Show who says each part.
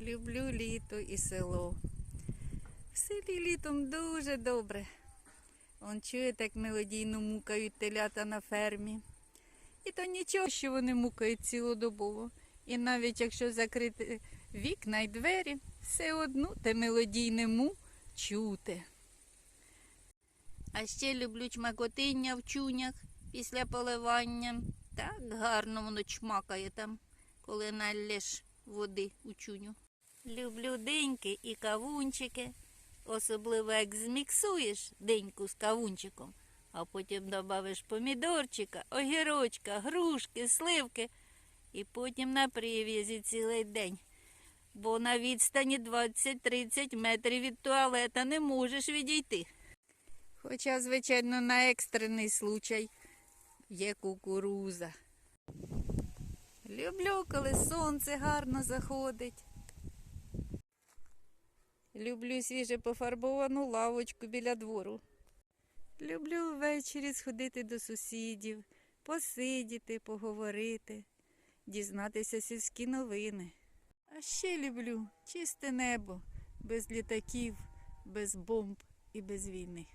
Speaker 1: Люблю літо і село. В селі літом дуже добре. Он чуєте, як мелодійно мукають телята на фермі. І то нічого, що вони мукають цілодобово. І навіть якщо закрити вікна й двері, все одно те мелодійне му чути. А ще люблю чмакотиння в чунях після поливання. Так гарно воно чмакає там, коли налєш води у чуню. Люблю деньки і кавунчики, особливо як зміксуєш деньку з кавунчиком, а потім додавиш помідорчика, огірочка, грушки, сливки і потім на прив'язі цілий день. Бо на відстані 20-30 метрів від туалета не можеш відійти. Хоча, звичайно, на екстрений случай є кукуруза. Люблю, коли сонце гарно заходить. Люблю свіже пофарбовану лавочку біля двору. Люблю ввечері сходити до сусідів, посидіти, поговорити, дізнатися сільські новини. А ще люблю чисте небо, без літаків, без бомб і без війни.